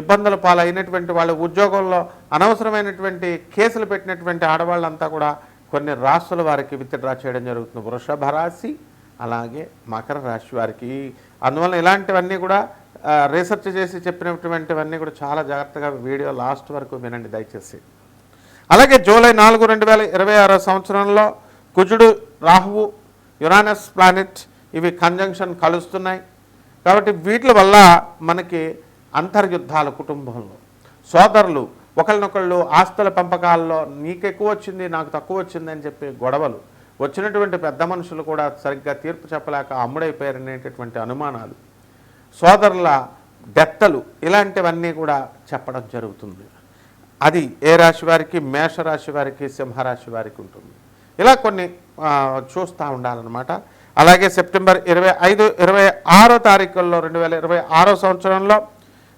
ఇబ్బందుల పాలైనటువంటి వాళ్ళు ఉద్యోగంలో అనవసరమైనటువంటి కేసులు పెట్టినటువంటి ఆడవాళ్ళంతా కూడా కొన్ని రాసుల వారికి విత్డ్రా చేయడం జరుగుతుంది. వృషభ రాశి అలాగే మకర రాశి వారికి. అందువల్ల ఇలాంటివన్నీ కూడా రీసెర్చ్ చేసి చెప్పినటువంటివన్నీ కూడా చాలా జాగ్రత్తగా వీడియో లాస్ట్ వరకు వినండి దయచేసి. అలాగే జూలై నాలుగు రెండు వేల ఇరవై ఆరో సంవత్సరంలో కుజుడు రాహువు యురానస్ ప్లానెట్ ఇవి కంజంక్షన్ కలుస్తున్నాయి. కాబట్టి వీటి వల్ల మనకి అంతర్యుద్ధాల కుటుంబంలో. సోదరులు ఒకరినొకళ్ళు ఆస్తుల పెంపకాల్లో నీకు ఎక్కువ వచ్చింది నాకు తక్కువ వచ్చింది అని చెప్పి గొడవలు. వచ్చినటువంటి పెద్ద మనుషులు కూడా సరిగ్గా తీర్పు చెప్పలేక అమ్ముడైపోయారనేటటువంటి అనుమానాలు. సోదరుల డెత్తలు ఇలాంటివన్నీ కూడా చెప్పడం జరుగుతుంది. అది ఏ రాశి వారికి? మేషరాశి వారికి సింహరాశి వారికి ఉంటుంది. ఇలా కొన్ని చూస్తూ ఉండాలన్నమాట. అలాగే సెప్టెంబర్ ఇరవై ఐదు ఇరవై ఆరో తారీఖుల్లో రెండు వేల ఇరవై ఆరో సంవత్సరంలో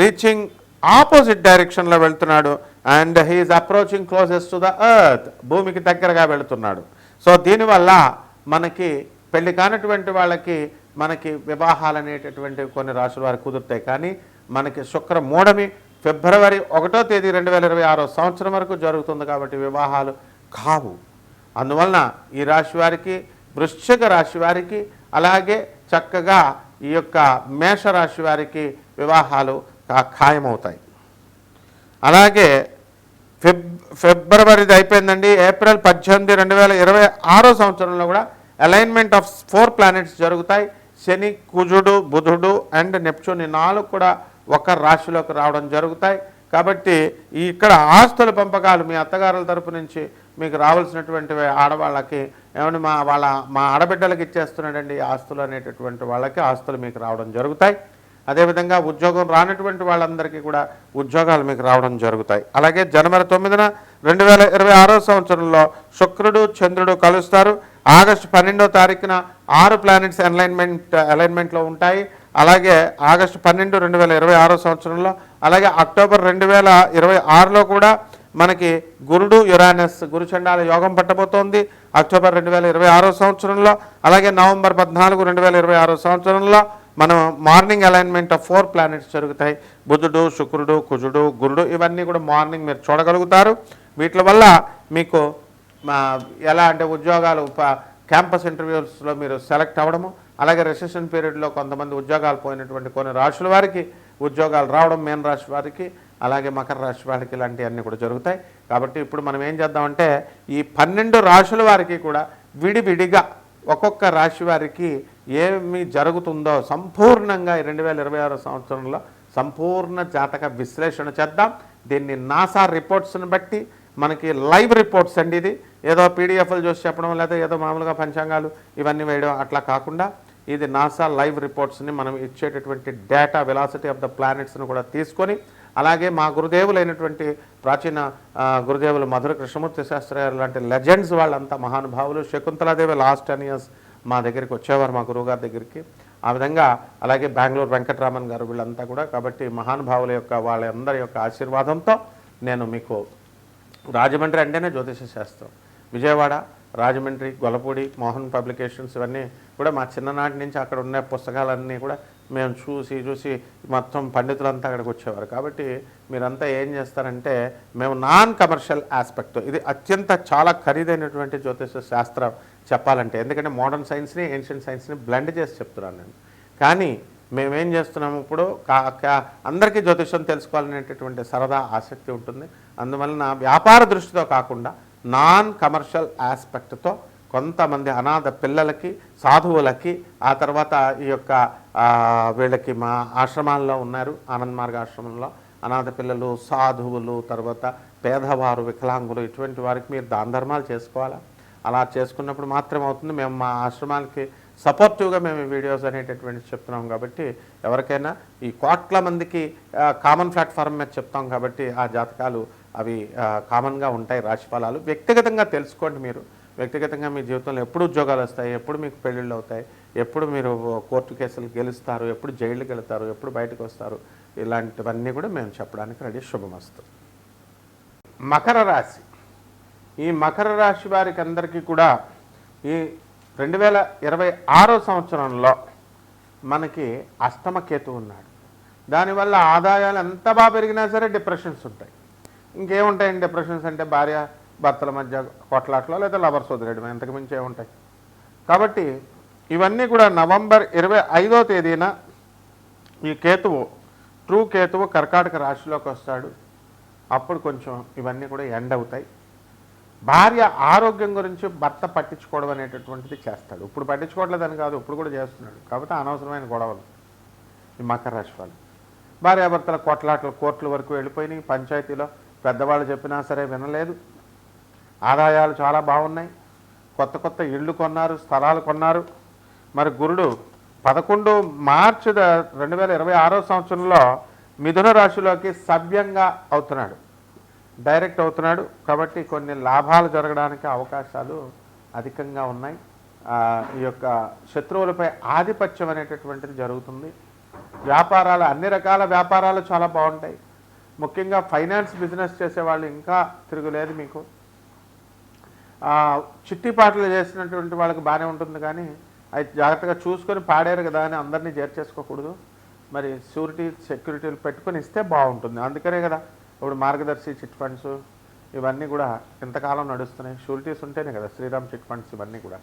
రీచింగ్ ఆపోజిట్ డైరెక్షన్లో వెళ్తున్నాడు. And he's approaching closest to the earth భూమికి దగ్గరగా వెళుతున్నాడు. సో దీనివల్ల మనకి పెళ్ళి కానటువంటి వాళ్ళకి మనకి వివాహాలు అనేటటువంటి కొన్ని రాశుల వారికి కుదురుతాయి. కానీ మనకి శుక్ర మూడమి ఫిబ్రవరి ఒకటో తేదీ రెండు వేల ఇరవై ఆరో సంవత్సరం వరకు జరుగుతుంది కాబట్టి వివాహాలు కావు. అందువలన ఈ రాశి వారికి వృశ్చిక రాశి వారికి అలాగే చక్కగా ఈ యొక్క మేష రాశి వారికి వివాహాలు ఖాయమవుతాయి. అలాగే ఫిబ్ ఫిబ్రవరిది అయిపోయిందండి. ఏప్రిల్ పద్దెనిమిది రెండు వేల ఇరవై ఆరో సంవత్సరంలో కూడా అలైన్మెంట్ ఆఫ్ ఫోర్ ప్లానెట్స్ జరుగుతాయి. శని కుజుడు బుధుడు అండ్ నెప్చూన్ నాలుగు కూడా ఒక రాశిలోకి రావడం జరుగుతాయి. కాబట్టి ఇక్కడ ఆస్తుల పంపకాలు మీ అత్తగారుల తరపు నుంచి మీకు రావాల్సినటువంటి ఆడవాళ్ళకి ఏమని మా వాళ్ళ మా ఆడబిడ్డలకి ఇచ్చేస్తున్నాడండి ఆస్తులు అనేటటువంటి వాళ్ళకి ఆస్తులు మీకు రావడం జరుగుతాయి. అదేవిధంగా ఉద్యోగం రానటువంటి వాళ్ళందరికీ కూడా ఉద్యోగాలు మీకు రావడం జరుగుతాయి. అలాగే జనవరి తొమ్మిదిన రెండు వేల ఇరవై ఆరో సంవత్సరంలో శుక్రుడు చంద్రుడు కలుస్తారు. ఆగస్టు పన్నెండో తారీఖున ఆరు ప్లానెట్స్ అలైన్మెంట్ అలైన్మెంట్లో ఉంటాయి. అలాగే ఆగస్టు పన్నెండు రెండు వేల ఇరవై ఆరో సంవత్సరంలో అలాగే అక్టోబర్ రెండు వేల ఇరవై ఆరులో కూడా మనకి గురుడు యురానస్ గురుచండాల యోగం పట్టబోతోంది. అక్టోబర్ రెండు వేల ఇరవై ఆరో సంవత్సరంలో అలాగే నవంబర్ పద్నాలుగు రెండు వేల ఇరవై ఆరో సంవత్సరంలో మనం morning alignment of four planets జరుగుతాయి. బుధుడు శుక్రుడు కుజుడు గురుడు ఇవన్నీ కూడా మార్నింగ్ మీరు చూడగలుగుతారు. వీటి వల్ల మీకు మా ఎలా అంటే ఉద్యోగాలు క్యాంపస్ ఇంటర్వ్యూస్లో మీరు సెలెక్ట్ అవ్వడము అలాగే రిసెషన్ పీరియడ్లో కొంతమంది ఉద్యోగాలు పోయినటువంటి కొన్ని రాశుల వారికి ఉద్యోగాలు రావడం మేన్ రాశి వారికి అలాగే మకర రాశి వారికి ఇలాంటివన్నీ కూడా జరుగుతాయి. కాబట్టి ఇప్పుడు మనం ఏం చేద్దామంటే ఈ పన్నెండు రాశుల వారికి కూడా విడివిడిగా ఒక్కొక్క రాశి వారికి ఏమి జరుగుతుందో సంపూర్ణంగా రెండు వేల ఇరవై ఆరో సంవత్సరంలో సంపూర్ణ జాతక విశ్లేషణ చేద్దాం. దీన్ని నాసా రిపోర్ట్స్ని బట్టి మనకి లైవ్ రిపోర్ట్స్ అండి ఇది. ఏదో పీడిఎఫ్లు చూసి చెప్పడం లేదా ఏదో మామూలుగా పంచాంగాలు ఇవన్నీ వేయడం అట్లా కాకుండా ఇది నాసా లైవ్ రిపోర్ట్స్ని మనం ఇచ్చేటటువంటి డేటా వెలాసిటీ ఆఫ్ ద ప్లానెట్స్ని కూడా తీసుకొని అలాగే మా గురుదేవులైనటువంటి ప్రాచీన గురుదేవులు మధుర కృష్ణమూర్తి శాస్త్రి గారు లాంటి లెజెండ్స్ వాళ్ళంతా మహానుభావులు శకుంతలాదేవి లాస్ట్ టెన్ ఇయర్స్ మా దగ్గరికి వచ్చేవారు మా గురువుగారి దగ్గరికి. ఆ విధంగా అలాగే బెంగళూరు వెంకటరామన్ గారు వీళ్ళంతా కూడా కాబట్టి మహానుభావుల యొక్క వాళ్ళందరి యొక్క ఆశీర్వాదంతో నేను మీకు రాజమండ్రి అంటేనే జ్యోతిష శాస్త్రం. విజయవాడ రాజమండ్రి గొలపూడి మోహన్ పబ్లికేషన్స్ ఇవన్నీ కూడా మా చిన్ననాటి నుంచి అక్కడ ఉన్న పుస్తకాలన్నీ కూడా మేము చూసి చూసి మొత్తం పండితులంతా అక్కడికి వచ్చేవారు. కాబట్టి మీరంతా ఏం చేస్తారంటే మేము నాన్ కమర్షియల్ ఆస్పెక్ట్ ఇది అత్యంత చాలా ఖరీదైనటువంటి జ్యోతిష శాస్త్రం చెప్పాలంటే. ఎందుకంటే మోడర్న్ సైన్స్ని ఏన్షియంట్ సైన్స్ని బ్లెండ్ చేసి చెప్తున్నాను నేను. కానీ మేమేం చేస్తున్నాము ఇప్పుడు? కా కా- అందరికీ జ్యోతిషం తెలుసుకోవాలనేటటువంటి సరదా ఆసక్తి ఉంటుంది. అందువలన వ్యాపార దృష్టితో కాకుండా నాన్ కమర్షియల్ ఆస్పెక్ట్తో కొంతమంది అనాథ పిల్లలకి సాధువులకి ఆ తర్వాత ఈ యొక్క వీళ్ళకి మా ఆశ్రమాల్లో ఉన్నారు ఆనంద్ మార్గ ఆశ్రమంలో. అనాథ పిల్లలు సాధువులు తర్వాత పేదవారు వికలాంగులు ఇటువంటి వారికి మీరు దాన ధర్మాలు చేసుకోవాలా? అలా చేసుకున్నప్పుడు మాత్రమే అవుతుంది మేము మా ఆశ్రమాలకి సపోర్టివ్గా మేము ఈ వీడియోస్ అనేటటువంటి చెప్తున్నాం కాబట్టి ఎవరికైనా ఈ కోట్ల మందికి కామన్ ప్లాట్ఫామ్ మీద చెప్తాం కాబట్టి ఆ జాతకాలు అవి కామన్గా ఉంటాయి రాశిఫలాలు వ్యక్తిగతంగా తెలుసుకోండి మీరు. వ్యక్తిగతంగా మీ జీవితంలో ఎప్పుడు ఉద్యోగాలు వస్తాయి? ఎప్పుడు మీకు పెళ్ళిళ్ళు అవుతాయి? ఎప్పుడు మీరు కోర్టు కేసులు గెలుస్తారు? ఎప్పుడు జైలుకి వెళ్తారు? ఎప్పుడు బయటకు వస్తారు? ఇలాంటివన్నీ కూడా మేము చెప్పడానికి రెడీ. శుభమస్తు. మకర రాశి. ఈ మకర రాశి వారికి అందరికీ కూడా ఈ రెండు వేల ఇరవై ఆరో సంవత్సరంలో మనకి అష్టమ కేతు ఉన్నాడు. దానివల్ల ఆదాయాలు ఎంత బాగా పెరిగినా సరే డిప్రెషన్స్ ఉంటాయి. ఇంకేముంటాయండి డిప్రెషన్స్ అంటే భార్య భర్తల మధ్య కొట్లాట్లో లేదా లవర్స్ వదిలేయడం ఇంతకు మించి ఏముంటాయి? కాబట్టి ఇవన్నీ కూడా నవంబర్ ఇరవై ఐదో తేదీన ఈ కేతువు ట్రూ కేతువు కర్కాటక రాశిలోకి వస్తాడు. అప్పుడు కొంచెం ఇవన్నీ కూడా ఎండ్ అవుతాయి. భార్య ఆరోగ్యం గురించి భర్త పట్టించుకోవడం అనేటటువంటిది చేస్తాడు. ఇప్పుడు పట్టించుకోవట్లేదని కాదు ఇప్పుడు కూడా చేస్తున్నాడు. కాబట్టి అనవసరమైన గొడవలు ఈ మకర రాశి వాళ్ళు. భార్యాభర్తల కొట్లాటలు కోర్టుల వరకు వెళ్ళిపోయినాయి. పంచాయతీలో పెద్దవాళ్ళు చెప్పినా సరే వినలేదు. ఆదాయాలు చాలా బాగున్నాయి. కొత్త కొత్త ఇళ్ళు కొన్నారు స్థలాలు కొన్నారు. మరి గురుడు పదకొండు మార్చి రెండు వేల ఇరవై ఆరో సంవత్సరంలో మిథున రాశిలోకి సవ్యంగా అవుతున్నాడు. డైరెక్ట్ అవుతున్నాడు. కాబట్టి కొన్ని లాభాలు జరగడానికి అవకాశాలు అధికంగా ఉన్నాయి. ఈ యొక్క శత్రువులపై ఆధిపత్యం అనేటటువంటిది జరుగుతుంది. వ్యాపారాలు అన్ని రకాల వ్యాపారాలు చాలా బాగుంటాయి. ముఖ్యంగా ఫైనాన్స్ బిజినెస్ చేసే వాళ్ళు ఇంకా తిరుగులేదు మీకు. చిట్టి పాటలు చేసినటువంటి వాళ్ళకి బాగానే ఉంటుంది కానీ అది జాగ్రత్తగా చూసుకొని పాడారు కదా అని అందరినీ చేర్చేసుకోకూడదు. మరి షూరిటీ సెక్యూరిటీలు పెట్టుకొని ఇస్తే బాగుంటుంది. అందుకనే కదా ఇప్పుడు మార్గదర్శి చిట్ ఫండ్స్ ఇవన్నీ కూడా ఇంతకాలం నడుస్తున్నాయి. షూరిటీస్ ఉంటేనే కదా శ్రీరామ్ చిట్ ఫండ్స్ ఇవన్నీ కూడా.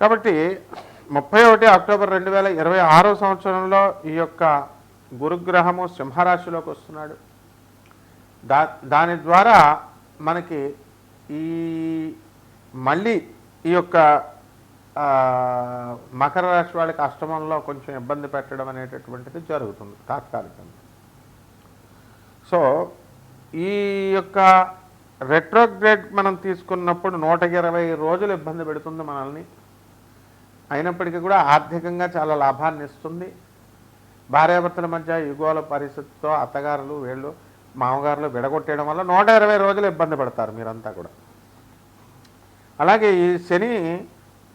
కాబట్టి ముప్పై ఒకటి అక్టోబర్ రెండు వేల ఇరవై ఆరో సంవత్సరంలో ఈ యొక్క గురుగ్రహము సింహరాశిలోకి వస్తున్నాడు. దా దాని ద్వారా మనకి ఈ మళ్ళీ ఈ యొక్క మకర రాశి వాళ్ళకి అష్టమంలో కొంచెం ఇబ్బంది పెట్టడం అనేటటువంటిది జరుగుతుంది తాత్కాలికంగా. సో ఈ యొక్క రెట్రోగ్రేడ్ మనం తీసుకున్నప్పుడు నూట ఇరవై రోజులు ఇబ్బంది పెడుతుంది మనల్ని. అయినప్పటికీ కూడా ఆర్థికంగా చాలా లాభాన్ని ఇస్తుంది. భార్యాభర్తల మధ్య యుగోల పరిస్థితితో అత్తగారులు వీళ్ళు మామగారులు విడగొట్టేయడం వల్ల నూట ఇరవై రోజులు ఇబ్బంది పడతారు మీరంతా కూడా. అలాగే ఈ శని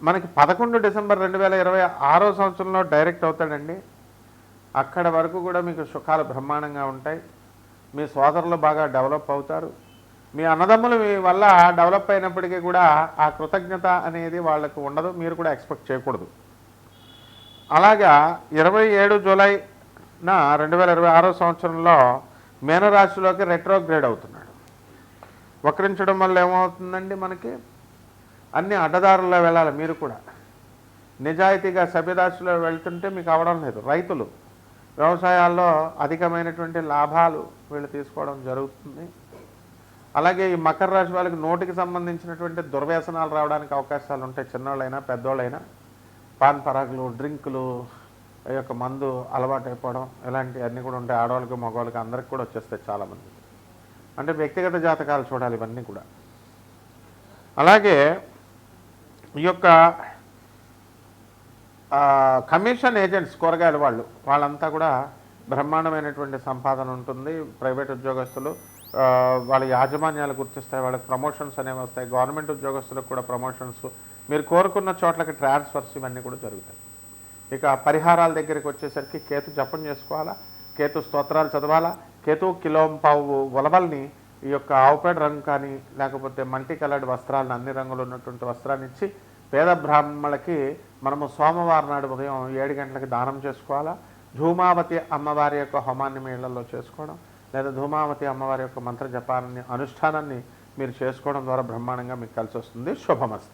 మనకి పదకొండు డిసెంబర్ రెండు వేల ఇరవై ఆరో సంవత్సరంలో డైరెక్ట్ అవుతాడండి. అక్కడ వరకు కూడా మీకు సుఖాలు బ్రహ్మాండంగా ఉంటాయి. మీ సోదరులు బాగా డెవలప్ అవుతారు. మీ అన్నదమ్ములు మీ వల్ల డెవలప్ అయినప్పటికీ కూడా ఆ కృతజ్ఞత అనేది వాళ్ళకు ఉండదు. మీరు కూడా ఎక్స్పెక్ట్ చేయకూడదు. అలాగా ఇరవై ఏడు జూలైన రెండు వేల ఇరవై ఆరో సంవత్సరంలో మీనరాశిలోకి రెట్రోగ్రేడ్ అవుతున్నాడు. వక్రించడం వల్ల ఏమవుతుందండి మనకి? అన్ని అడ్డదారుల్లో వెళ్ళాలి మీరు కూడా. నిజాయితీగా సభ్యదాసులో వెళ్తుంటే మీకు అవడం లేదు. రైతులు వ్యవసాయాల్లో అధికమైనటువంటి లాభాలు వీళ్ళు తీసుకోవడం జరుగుతుంది. అలాగే ఈ మకర రాశి వాళ్ళకి నోటికి సంబంధించినటువంటి దుర్వ్యసనాలు రావడానికి అవకాశాలు ఉంటాయి. చిన్నవాళ్ళైనా పెద్దోళ్ళైనా. పాన్ పరాగులు డ్రింకులు ఈ యొక్క మందు అలవాటు అయిపోవడం ఇలాంటివన్నీ కూడా ఉంటాయి. ఆడవాళ్ళకి మగవాళ్ళకి అందరికి కూడా వచ్చేస్తాయి చాలామంది అంటే వ్యక్తిగత జాతకాలు చూడాలి ఇవన్నీ కూడా. అలాగే ఈ యొక్క కమిషన్ ఏజెంట్స్ కూరగాయల వాళ్ళు వాళ్ళంతా కూడా బ్రహ్మాండమైనటువంటి సంపాదన ఉంటుంది. ప్రైవేట్ ఉద్యోగస్తులు వాళ్ళ యాజమాన్యాలు గుర్తిస్తాయి వాళ్ళకి ప్రమోషన్స్ అనేవి వస్తాయి. గవర్నమెంట్ ఉద్యోగస్తులకు కూడా ప్రమోషన్స్. మీరు కోరుకున్న చోట్లకి ట్రాన్స్ఫర్స్ ఇవన్నీ కూడా జరుగుతాయి. ఇక పరిహారాల దగ్గరికి వచ్చేసరికి కేతు జపం చేసుకోవాలా? కేతు స్తోత్రాలు చదవాలా? కేతు కిలోంపావు ఉలవల్ని ఈ యొక్క ఆవుపేడ రంగు కానీ లేకపోతే మల్టీ కలర్డ్ వస్త్రాలను అన్ని రంగులు ఉన్నటువంటి వస్త్రాన్ని ఇచ్చి పేద బ్రాహ్మణులకి మనము సోమవారం నాడు ఉదయం ఏడు గంటలకు దానం చేసుకోవాలా? ధూమావతి అమ్మవారి యొక్క హోమాన్ని మీ ఇళ్ళలో చేసుకోవడం లేదా ధూమావతి అమ్మవారి యొక్క మంత్ర జపాన్ని అనుష్ఠానాన్ని మీరు చేసుకోవడం ద్వారా బ్రహ్మాండంగా మీకు కలిసి వస్తుంది. శుభమస్తు.